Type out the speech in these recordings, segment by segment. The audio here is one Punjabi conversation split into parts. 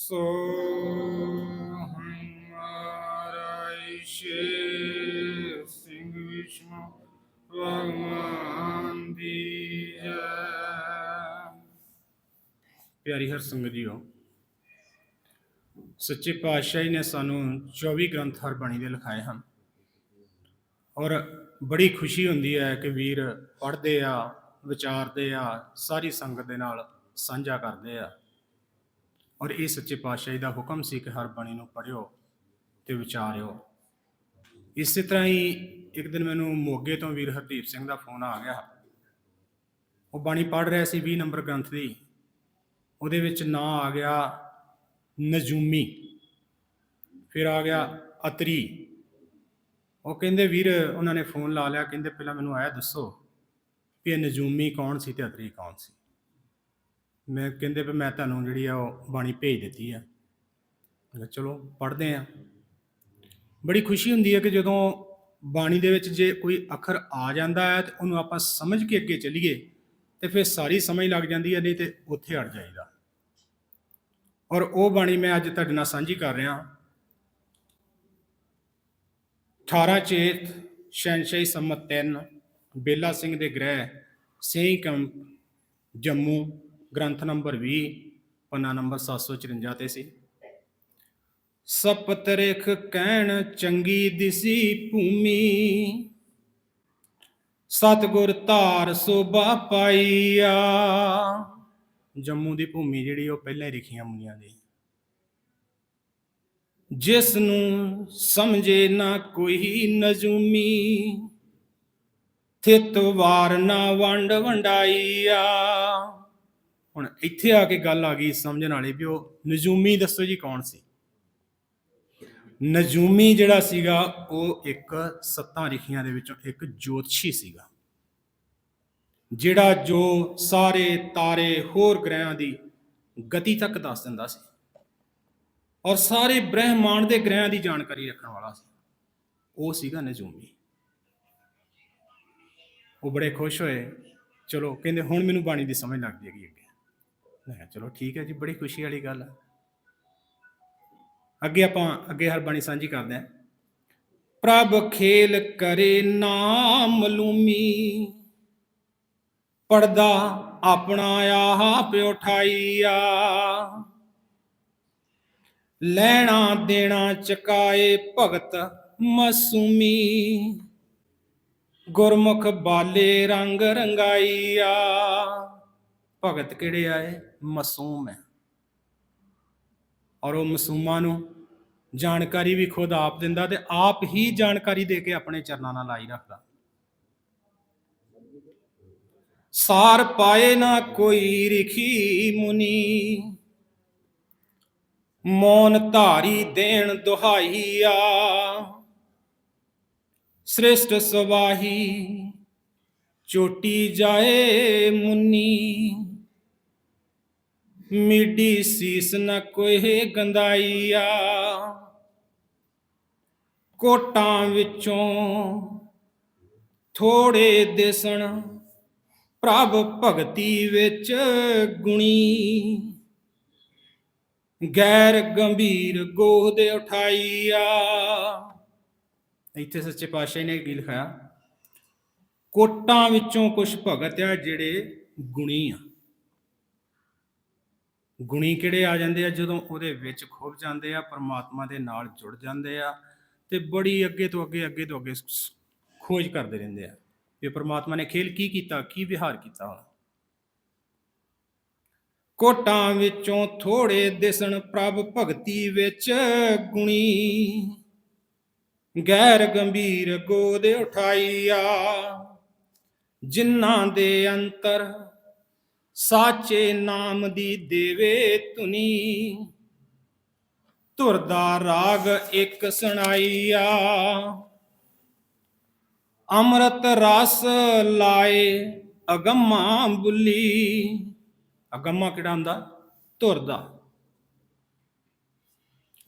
ਸੋ ਹਮਾਰਾ ਈਸ਼ੇ ਸਿੰਘ ਵਿਸ਼ਨੂੰ ਭਗਵਾਨ ਦੀ ਜੈ ਪਿਆਰੀ ਹਰ ਸੰਗਤ ਜੀਓ ਸੱਚੇ ਪਾਤਸ਼ਾਹ ਨੇ ਸਾਨੂੰ 24 ਗ੍ਰੰਥ ਹਰ ਬਾਣੀ ਦੇ ਲਿਖਾਏ ਹਨ ਔਰ ਬੜੀ ਖੁਸ਼ੀ ਹੁੰਦੀ ਹੈ ਕਿ ਵੀਰ ਪੜ੍ਹਦੇ ਆ ਵਿਚਾਰਦੇ ਆ ਸਾਰੀ ਸੰਗਤ ਦੇ ਨਾਲ ਸਾਂਝਾ ਕਰਦੇ ਆ ਔਰ ਇਹ ਸੱਚੇ ਪਾਤਸ਼ਾਹ ਦਾ ਹੁਕਮ ਸੀ ਕਿ ਹਰ ਬਾਣੀ ਨੂੰ ਪੜ੍ਹਿਓ ਤੇ ਵਿਚਾਰਿਓ। ਇਸੇ ਤਰ੍ਹਾਂ ਹੀ ਇੱਕ ਦਿਨ ਮੈਨੂੰ ਮੋਗੇ ਤੋਂ ਵੀਰ ਹਰਦੀਪ ਸਿੰਘ ਦਾ ਫੋਨ ਆ ਗਿਆ। ਉਹ ਬਾਣੀ ਪੜ੍ਹ ਰਿਹਾ ਸੀ 20 ਨੰਬਰ ਗ੍ਰੰਥ ਦੀ। ਉਹਦੇ ਵਿੱਚ ਨਾਂ ਆ ਗਿਆ, ਨਜੂਮੀ। ਫਿਰ ਆ ਗਿਆ, ਅਤਰੀ। ਉਹ ਕਹਿੰਦੇ, ਵੀਰ, ਉਹਨਾਂ ਨੇ ਫੋਨ ਲਾ ਲਿਆ। ਕਹਿੰਦੇ, ਪਹਿਲਾਂ ਮੈਨੂੰ ਆਇਆ ਦੱਸੋ ਵੀ ਇਹ ਨਜੂਮੀ ਕੌਣ ਸੀ ਤੇ ਅਤਰੀ ਕੌਣ ਸੀ? ਮੈਂ ਕਹਿੰਦੇ ਵੀ ਮੈਂ ਤੁਹਾਨੂੰ ਜਿਹੜੀ ਆ ਉਹ ਬਾਣੀ ਭੇਜ ਦਿੱਤੀ ਆ। ਮੈਂ ਚਲੋ, ਪੜ੍ਹਦੇ ਆ। ਬੜੀ ਖੁਸ਼ੀ ਹੁੰਦੀ ਹੈ ਕਿ ਜਦੋਂ ਬਾਣੀ ਦੇ ਵਿੱਚ ਜੇ ਕੋਈ ਅੱਖਰ ਆ ਜਾਂਦਾ ਹੈ ਤੇ ਉਹਨੂੰ ਆਪਾਂ ਸਮਝ ਕੇ ਅੱਗੇ ਚੱਲੀਏ ਤੇ ਫਿਰ ਸਾਰੀ ਸਮਝ ਲੱਗ ਜਾਂਦੀ ਹੈ ਨਹੀਂ ਤੇ ਉੱਥੇ ਅੜ ਜਾਈਦਾ। ਔਰ ਉਹ ਬਾਣੀ ਮੈਂ ਅੱਜ ਤੁਹਾਡੇ ਨਾਲ ਸਾਂਝੀ ਕਰ ਰਿਹਾ। 18 ਚੇਤ ਸ਼ੈਨਸ਼ਾਹੀ ਸੰਮਤ 3 ਬੇਲਾ ਸਿੰਘ ਦੇ ਗ੍ਰਹਿ, ਸੇਈ ਕੰਪ, ਜੰਮੂ। ਗ੍ਰੰਥ ਨੰਬਰ 20 ਪੰਨਾ ਨੰਬਰ 754 ਤੇ ਸੀ। ਸਪਤਰੇਖ ਕਹਿਣ ਚੰਗੀ ਦਿਸੀ ਭੂਮੀ, ਸਤਗੁਰ ਧਾਰ ਸੋਭਾ ਪਾਈਆ। ਜੰਮੂ ਦੀ ਭੂਮੀ ਜਿਹੜੀ ਉਹ ਪਹਿਲਾਂ ਹੀ ਲਿਖੀਆਂ ਮੁਨੀਆਂ ਦੀ। ਜਿਸ ਨੂੰ ਸਮਝੇ ਨਾ ਕੋਈ ਨਜੂਮੀ, ਥਿਤ ਵਾਰ ਨਾ ਵੰਡ ਵੰਡਾਈਆ। ਹੁਣ ਇੱਥੇ ਆ ਕੇ ਗੱਲ ਆ ਗਈ ਸਮਝਣ ਵਾਲੀ ਵੀ ਉਹ ਨਜੂਮੀ ਦੱਸੋ ਜੀ ਕੌਣ ਸੀ? ਨਜੂਮੀ ਜਿਹੜਾ ਸੀਗਾ, ਉਹ ਇੱਕ ਸੱਤਾਂ ਰਿਖੀਆਂ ਦੇ ਵਿੱਚੋਂ ਇੱਕ ਜੋਤਸ਼ੀ ਸੀਗਾ। ਜਿਹੜਾ ਜੋ ਸਾਰੇ ਤਾਰੇ ਹੋਰ ਗ੍ਰਹਿਆਂ ਦੀ ਗਤੀ ਤੱਕ ਦੱਸ ਦਿੰਦਾ ਸੀ ਔਰ ਸਾਰੇ ਬ੍ਰਹਿਮੰਡ ਦੇ ਗ੍ਰਹਿਆਂ ਦੀ ਜਾਣਕਾਰੀ ਰੱਖਣ ਵਾਲਾ ਸੀ, ਉਹ ਸੀਗਾ ਨਜੂਮੀ। ਉਹ ਬੜੇ ਖੁਸ਼ ਹੋਏ। ਚਲੋ, ਕਹਿੰਦੇ ਹੁਣ ਮੈਨੂੰ ਬਾਣੀ ਦੀ ਸਮਝ ਲੱਗ ਜੇਗੀ ਅੱਗੇ। ਮੈਂ ਕਿਹਾ ਚਲੋ ਠੀਕ ਹੈ ਜੀ, ਬੜੀ ਖੁਸ਼ੀ ਵਾਲੀ ਗੱਲ ਹੈ ਅੱਗੇ ਆਪਾਂ, ਅੱਗੇ ਹਰ ਬਾਣੀ ਸਾਂਝੀ ਕਰਦੇ ਹਾਂ। ਪ੍ਰਭ ਖੇਲ ਕਰੇ ਨਾਮ ਲੂਮੀ ਪੜਦਾ ਆਪਣਾ ਆਪ ਉਠਾਈਆ। ਲੈਣਾ ਦੇਣਾ ਚਕਾਏ ਭਗਤ ਮਸੂਮੀ, ਗੁਰਮੁਖ ਬਾਲੇ ਰੰਗ ਰੰਗਾਈਆ। ਭਗਤ ਕਿਹੜੇ ਆਏ? ਮਾਸੂਮ ਹੈ। ਔਰ ਉਹ ਮਾਸੂਮਾਂ ਨੂੰ ਜਾਣਕਾਰੀ ਵੀ ਖੁਦ ਆਪ ਦਿੰਦਾ ਤੇ ਆਪ ਹੀ ਜਾਣਕਾਰੀ ਦੇ ਕੇ ਆਪਣੇ ਚਰਨਾਂ ਨਾਲ ਲਾਈ ਰੱਖਦਾ। ਸਾਰ ਪਾਏ ਨਾ ਕੋਈ ਰਿਖੀ ਮੁਨੀ, ਮੌਨ ਧਾਰੀ ਦੇਣ ਦੁਹਾਈਆ, ਸ੍ਰਿਸ਼ਟ ਸਵਾਹੀ ਚੋਟੀ ਜਾਏ ਮੁਨੀ। ਮਿੱਡੀ ਸੀਸ ਨ ਕੋਏ ਗੰਦਾਈਆ। ਕੋਟਾਂ ਵਿੱਚੋਂ ਥੋੜੇ ਦਿਸਣ, ਪ੍ਰਭ ਭਗਤੀ ਵਿੱਚ ਗੁਣੀ। ਗੈਰ ਗੰਭੀਰ ਗੋਦ ਉਠਾਈਆ। ਇੱਥੇ ਸੱਚੇ ਪਾਤਸ਼ਾਹ ਨੇ ਕੀ ਲਿਖਾਇਆ, ਕੋਟਾਂ ਵਿੱਚੋਂ ਕੁਝ ਭਗਤ ਆ ਜਿਹੜੇ ਗੁਣੀ ਆ। ਗੁਣੀ ਕਿਹੜੇ ਆ ਜਾਂਦੇ ਆ? ਜਦੋਂ ਉਹਦੇ ਵਿੱਚ ਖੁੱਭ ਜਾਂਦੇ ਆ, ਪਰਮਾਤਮਾ ਦੇ ਨਾਲ ਜੁੜ ਜਾਂਦੇ ਆ ਤੇ ਬੜੀ ਅੱਗੇ ਤੋਂ ਅੱਗੇ ਅੱਗੇ ਤੋਂ ਅੱਗੇ ਖੋਜ ਕਰਦੇ ਰਹਿੰਦੇ ਆ। ਵੀ ਪਰਮਾਤਮਾ ਨੇ ਖੇਲ ਕੀ ਕੀਤਾ, ਕੀ ਵਿਹਾਰ ਕੀਤਾ ਹੁਣ? ਕੋਟਾਂ ਵਿੱਚੋਂ ਥੋੜੇ ਦਿਸਣ ਪ੍ਰਭ ਭਗਤੀ ਵਿੱਚ ਗੁਣੀ। ਗੈਰ ਗੰਭੀਰ ਗੋਦ ਉਠਾਈਆ ਜਿਨ੍ਹਾਂ ਦੇ ਅੰਤਰ ਸਾਚੇ ਨਾਮ ਦੀ ਦੇਵੇ ਤੁਨੀ ਧੁਰ ਦਾ ਰਾਗ ਇੱਕ ਸੁਣਾਈਆ। ਅੰਮ੍ਰਿਤ ਰਸ ਲਾਏ ਅਗੰਮਾ ਬੁੱਲੀ। ਅਗੰਮਾ ਕਿਹੜਾ ਹੁੰਦਾ? ਧੁਰ ਦਾ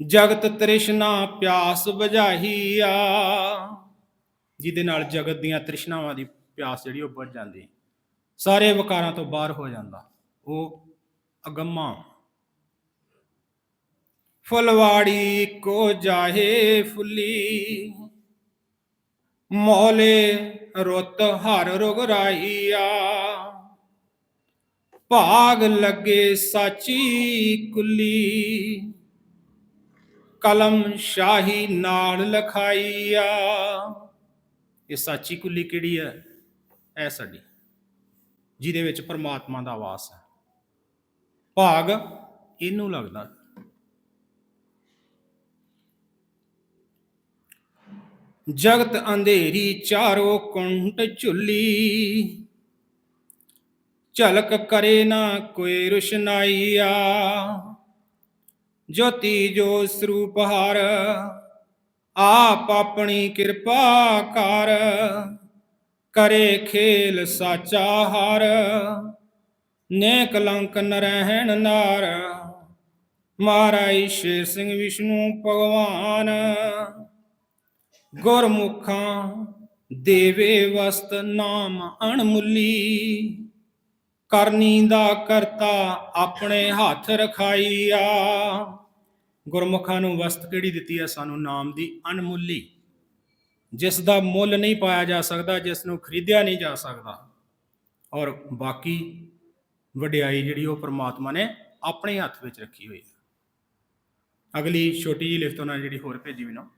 ਜਗਤ ਤ੍ਰਿਸ਼ਨਾ ਪਿਆਸ ਬੁਝਾਈਆ। ਜਿਹਦੇ ਨਾਲ ਜਗਤ ਦੀਆਂ ਤ੍ਰਿਸ਼ਨਾਵਾਂ ਦੀ ਪਿਆਸ ਜਿਹੜੀ ਉਹ ਬੁੱਝ ਜਾਂਦੀ। ਸਾਰੇ ਵਿਕਾਰਾਂ ਤੋਂ ਬਾਹਰ ਹੋ ਜਾਂਦਾ। ਉਹ ਅਗੰਮਾ। ਫੁਲਵਾੜੀ ਕੋ ਜਾਹੇ ਫੁੱਲੀ। ਮੋਲੇ ਰੁੱਤ ਹਰ ਰੁਗ ਰਾਈਆ ਭਾਗ ਲੱਗੇ ਸਾਚੀ ਕੁੱਲੀ। ਕਲਮ ਸ਼ਾਹੀ ਨਾਲ ਲਖਾਈਆ। ਇਹ ਸਾਚੀ ਕੁੱਲੀ ਕਿਹੜੀ ਹੈ? ਐ ਸਾਡੀ। ਜਿਹਦੇ ਵਿੱਚ ਪਰਮਾਤਮਾ ਦਾ ਵਾਸ ਹੈ। ਭਾਗ ਇਹਨੂੰ ਲੱਗਦਾ ਜਗਤ ਅੰਧੇਰੀ ਚਾਰੋ ਕੁੰਟ ਝੁੱਲੀ, ਝਲਕ ਕਰੇ ਨਾ ਕੋਈ ਰੁਸ਼ਨਾਈਆ, ਜੋਤੀ ਜੋ ਸਰੂਪ ਹਰ, ਆਪ ਆਪਣੀ ਕਿਰਪਾ ਕਰ। ਕਰੇ ਖੇਲ ਸਾਚਾ ਹਰ ਨੇ ਕਲੰਕ ਨ ਨਾਰ। ਮਹਾਰਾਜ ਸ਼ੇਰ ਸਿੰਘ ਵਿਸ਼ਨੂੰ ਭਗਵਾਨ, ਗੁਰਮੁਖਾਂ ਦੇਵੇ ਵਸਤ ਨਾਮ ਅਣਮੁੱਲੀ। ਕਰਨੀ ਦਾ ਕਰਤਾ ਆਪਣੇ ਹੱਥ ਰਖਾਈਆ। ਗੁਰਮੁਖਾਂ ਨੂੰ ਵਸਤ ਕਿਹੜੀ ਦਿੱਤੀ ਹੈ ਸਾਨੂੰ ਨਾਮ ਦੀ ਅਣਮੁੱਲੀ। ਜਿਸ ਦਾ ਮੁੱਲ ਨਹੀਂ ਪਾਇਆ ਜਾ ਸਕਦਾ, ਜਿਸ ਨੂੰ ਖਰੀਦਿਆ ਨਹੀਂ ਜਾ ਸਕਦਾ। ਔਰ ਬਾਕੀ ਵਡਿਆਈ ਜਿਹੜੀ ਉਹ ਪ੍ਰਮਾਤਮਾ ਨੇ ਆਪਣੇ ਹੱਥ ਵਿੱਚ ਰੱਖੀ ਹੋਈ ਹੈ। ਅਗਲੀ ਛੋਟੀ ਜਿਹੀ ਲਿਖਤ ਉਹਨਾਂ ਨੇ ਜਿਹੜੀ ਹੋਰ ਭੇਜੀ ਮੈਨੂੰ।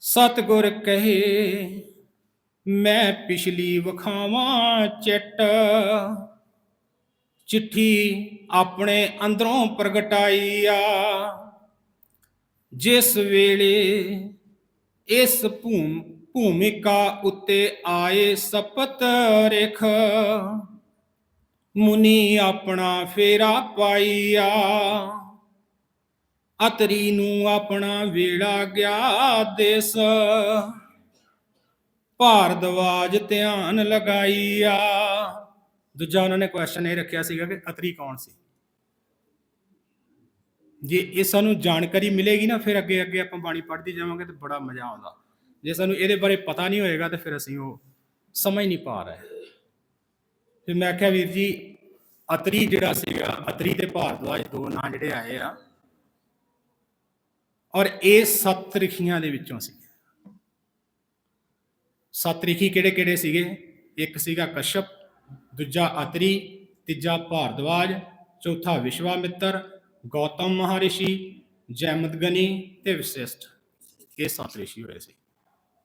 ਸਤਿਗੁਰ ਕਹੇ, ਮੈਂ ਪਿਛਲੀ ਵਖਾਵਾਂ ਚਿੱਟ। ਚਿੱਠੀ ਆਪਣੇ ਅੰਦਰੋਂ ਪ੍ਰਗਟਾਈ ਆ। ਜਿਸ ਵੇਲੇ ਇਸ ਭੂਮ, ਭੂਮਿਕਾ ਉੱਤੇ ਆਏ ਸਪਤ ਰੇਖ। ਮੁਨੀ ਆਪਣਾ ਫੇਰਾ ਪਾਈਆ ਅਤਰੀ ਨੂੰ ਆਪਣਾ ਵੇੜਾ ਗਿਆ ਦੇਸ। ਭਾਰਦਵਾਜ ਧਿਆਨ ਲਗਾਈਆ ਦੂਜਾ ਉਹਨਾਂ ਨੇ ਕੁਐਸਚਨ ਇਹ ਰੱਖਿਆ ਸੀਗਾ ਕਿ ਅਤਰੀ ਕੌਣ ਸੀ? ਜੇ ਇਹ ਸਾਨੂੰ ਜਾਣਕਾਰੀ ਮਿਲੇਗੀ ਨਾ, ਫਿਰ ਅੱਗੇ ਅੱਗੇ ਆਪਾਂ ਬਾਣੀ ਪੜ੍ਹਦੀ ਜਾਵਾਂਗੇ ਤੇ ਬੜਾ ਮਜ਼ਾ ਆਉਂਦਾ। ਜੇ ਸਾਨੂੰ ਇਹਦੇ ਬਾਰੇ ਪਤਾ ਨਹੀਂ ਹੋਏਗਾ ਤੇ ਫਿਰ ਅਸੀਂ ਉਹ ਸਮਝ ਨਹੀਂ ਪਾ ਰਹੇ। ਫਿਰ ਮੈਂ ਆਖਿਆ, ਵੀਰ ਜੀ, ਅਤਰੀ ਜਿਹੜਾ ਸੀਗਾ, ਅਤਰੀ ਤੇ ਭਾਰਦਵਾਜ ਦੋ ਨਾਂ ਜਿਹੜੇ ਆਏ ਆ, ਔਰ ਇਹ ਸੱਤ ਰਿਖੀਆਂ ਦੇ ਵਿੱਚੋਂ ਸੀ। ਸੱਤ ਰਿਖੀ ਕਿਹੜੇ ਕਿਹੜੇ ਸੀਗੇ? ਇੱਕ ਸੀਗਾ ਕਸ਼ਪ, ਦੂਜਾ ਅਤਰੀ, ਤੀਜਾ ਭਾਰਦਵਾਜ, ਚੌਥਾ ਵਿਸ਼ਵਾਮਿੱਤਰ ਗੌਤਮ ਮਹਾਰਿਸ਼ੀ ਜੈਮਦਗਨੀ ਤੇ ਵਿਸ਼ਿਸ਼ਟ ਇਹ ਸੱਤ ਰਿਸ਼ੀ ਹੋਏ ਸੀ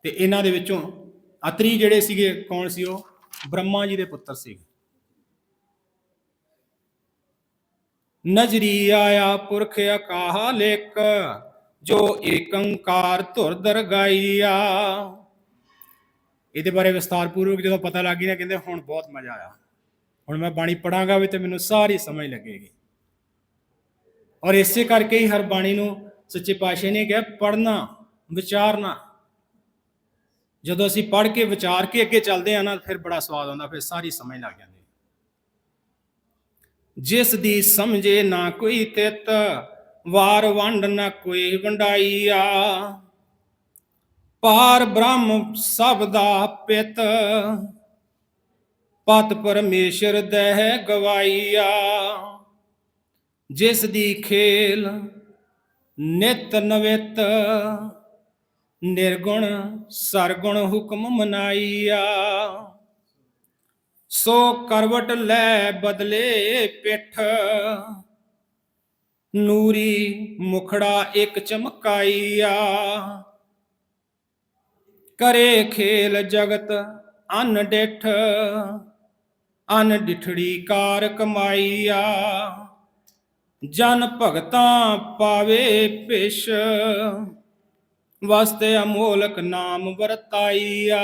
ਤੇ ਇਹਨਾਂ ਦੇ ਵਿੱਚੋਂ ਅਤਰੀ ਜਿਹੜੇ ਸੀਗੇ ਕੌਣ ਸੀ ਉਹ ਬ੍ਰਹਮਾ ਜੀ ਦੇ ਪੁੱਤਰ ਸੀ ਨਜਰੀ ਆਇਆ ਪੁਰਖ ਅਕਾਹ ਲੇਕ ਜੋ ਏਕੰਕਾਰ ਧੁਰ ਦਰਗਾਈਆ ਇਹਦੇ ਬਾਰੇ ਵਿਸਤਾਰਪੂਰਵਕ ਜਦੋਂ ਪਤਾ ਲੱਗ ਗਿਆ ਕਹਿੰਦੇ ਹੁਣ ਬਹੁਤ ਮਜ਼ਾ ਆਇਆ ਹੁਣ ਮੈਂ ਬਾਣੀ ਪੜਾਂਗਾ ਵੀ ਤੇ ਮੈਨੂੰ ਸਾਰੀ ਸਮਝ ਲੱਗੇਗੀ ਔਰ ਇਸੇ ਕਰਕੇ ਹੀ ਹਰ ਬਾਣੀ ਨੂੰ ਸੱਚੇ ਪਾਤਸ਼ਾਹ ਨੇ ਕਿਹਾ ਪੜਨਾ ਵਿਚਾਰਨਾ। ਜਦੋਂ ਅਸੀਂ ਪੜ ਕੇ ਵਿਚਾਰ ਕੇ ਅੱਗੇ ਚੱਲਦੇ ਆ ਨਾ, ਫਿਰ ਬੜਾ ਸਵਾਦ ਆਉਂਦਾ, ਫਿਰ ਸਾਰੀ ਸਮਝ ਲੱਗ ਜਾਂਦੀ ਜਿਸ ਦੀ ਸਮਝੇ ਨਾ ਕੋਈ ਤਿਤ, ਵਾਰ ਵੰਡ ਨਾ ਕੋਈ ਵੰਡਾਈਆ। ਪਾਰ ਬ੍ਰਹਮ ਸਭ ਦਾ ਪਿਤ, ਪਤ ਪਰਮੇਸ਼ਰ ਦਹਿ ਗਵਾਈਆ। ਜਿਸ ਦੀ ਖੇਲ ਨਿਤ ਨਵਿਤ ਨਿਰਗੁਣ ਸਰਗੁਣ ਹੁਕਮ ਮਨਾਈਆ। ਸੋ ਕਰਵਟ ਲੈ ਬਦਲੇ ਪਿੱਠ, ਨੂਰੀ ਮੁਖੜਾ ਇੱਕ ਚਮਕਾਈਆ। ਕਰੇ ਖੇਲ ਜਗਤ ਅਨ ਡਿਠ ਅਨ ਡਿਠੜੀ ਕਾਰ ਕਮਾਈਆ। ਜਨ ਭਗਤਾਂ ਪਾਵੇ ਪਿਸ਼ ਵਾਸਤੇ ਅਮੋਲਕ ਨਾਮ ਵਰਤਾਈਆ।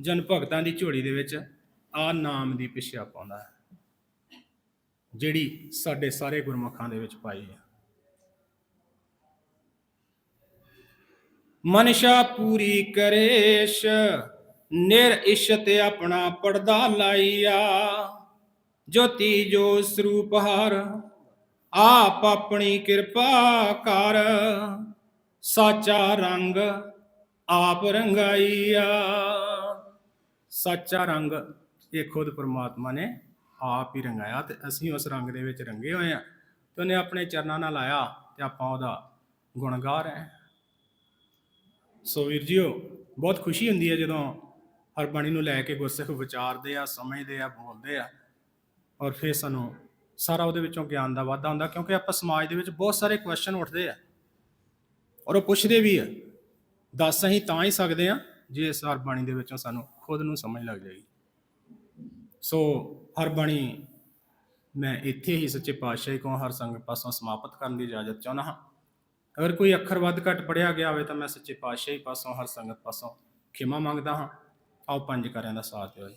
ਜਨ ਭਗਤਾਂ ਦੀ ਝੋਲੀ ਦੇ ਵਿੱਚ ਆ ਨਾਮ ਦੀ ਪਿਛਿਆ ਪਾਉਂਦਾ ਹੈ। ਜਿਹੜੀ ਸਾਡੇ ਸਾਰੇ ਗੁਰਮੁਖਾਂ ਦੇ ਵਿੱਚ ਪਾਈ ਹੈ। ਮਨਸ਼ਾ ਪੂਰੀ ਕਰੇਸ਼, ਨਿਰ ਇਸ਼ਤ ਆਪਣਾ ਪਰਦਾ ਲਾਈਆ। ਜੋਤੀ ਜੋ ਸਰੂਪ ਹਰ ਆਪ ਆਪਣੀ ਕਿਰਪਾ ਕਰ। ਸਾਚਾ ਰੰਗ ਆਪ ਰੰਗਾਈਆ। ਸੱਚਾ ਰੰਗ ਇਹ ਖੁਦ ਪ੍ਰਮਾਤਮਾ ਨੇ ਆਪ ਹੀ ਰੰਗਾਇਆ ਤੇ ਅਸੀਂ ਉਸ ਰੰਗ ਦੇ ਵਿੱਚ ਰੰਗੇ ਹੋਏ ਆ ਤੇ ਉਹਨੇ ਆਪਣੇ ਚਰਨਾਂ ਨਾਲ ਆਇਆ ਤੇ ਆਪਾਂ ਉਹਦਾ ਗੁਣਗਾਰ ਹੈ। ਸੋ ਵੀਰ ਜੀਓ, ਬਹੁਤ ਖੁਸ਼ੀ ਹੁੰਦੀ ਹੈ ਜਦੋਂ ਹਰਬਾਣੀ ਨੂੰ ਲੈ ਕੇ ਗੁਰਸਿੱਖ ਵਿਚਾਰਦੇ ਆ, ਸਮਝਦੇ ਆ, ਬੋਲਦੇ ਆ ਔਰ ਫਿਰ ਸਾਨੂੰ ਸਾਰਾ ਉਹਦੇ ਵਿੱਚੋਂ ਗਿਆਨ ਦਾ ਵਾਧਾ ਹੁੰਦਾ, ਕਿਉਂਕਿ ਆਪਾਂ ਸਮਾਜ ਦੇ ਵਿੱਚ ਬਹੁਤ ਸਾਰੇ ਕੁਐਸਚਨ ਉੱਠਦੇ ਆ। ਔਰ ਉਹ ਪੁੱਛਦੇ ਵੀ ਆ। ਦੱਸ ਅਸੀਂ ਤਾਂ ਹੀ ਸਕਦੇ ਆ, ਜੇ ਇਸ ਹਰ ਬਾਣੀ ਦੇ ਵਿੱਚੋਂ ਸਾਨੂੰ ਖੁਦ ਨੂੰ ਸਮਝ ਲੱਗ ਜਾਏਗੀ। ਸੋ ਹਰ ਬਾਣੀ ਮੈਂ ਇੱਥੇ ਹੀ ਸੱਚੇ ਪਾਤਸ਼ਾਹੀ ਕੋਲ ਹਰ ਸੰਗਤ ਪਾਸੋਂ ਸਮਾਪਤ ਕਰਨ ਦੀ ਇਜਾਜ਼ਤ ਚਾਹੁੰਦਾ ਹਾਂ। ਅਗਰ ਕੋਈ ਅੱਖਰ ਵੱਧ ਘੱਟ ਪੜਿਆ ਗਿਆ ਹੋਵੇ ਤਾਂ ਮੈਂ ਸੱਚੇ ਪਾਤਸ਼ਾਹੀ ਪਾਸੋਂ, ਹਰ ਸੰਗਤ ਪਾਸੋਂ ਖਿਮਾ ਮੰਗਦਾ ਹਾਂ। ਆਓ ਪੰਜ ਕਰਿਆਂ ਦਾ ਸਾਥ ਦਿਓ ਜੀ।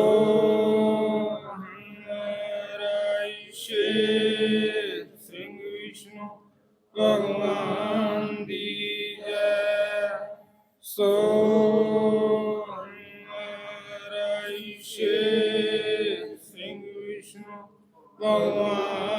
ਭਗਵਾਨ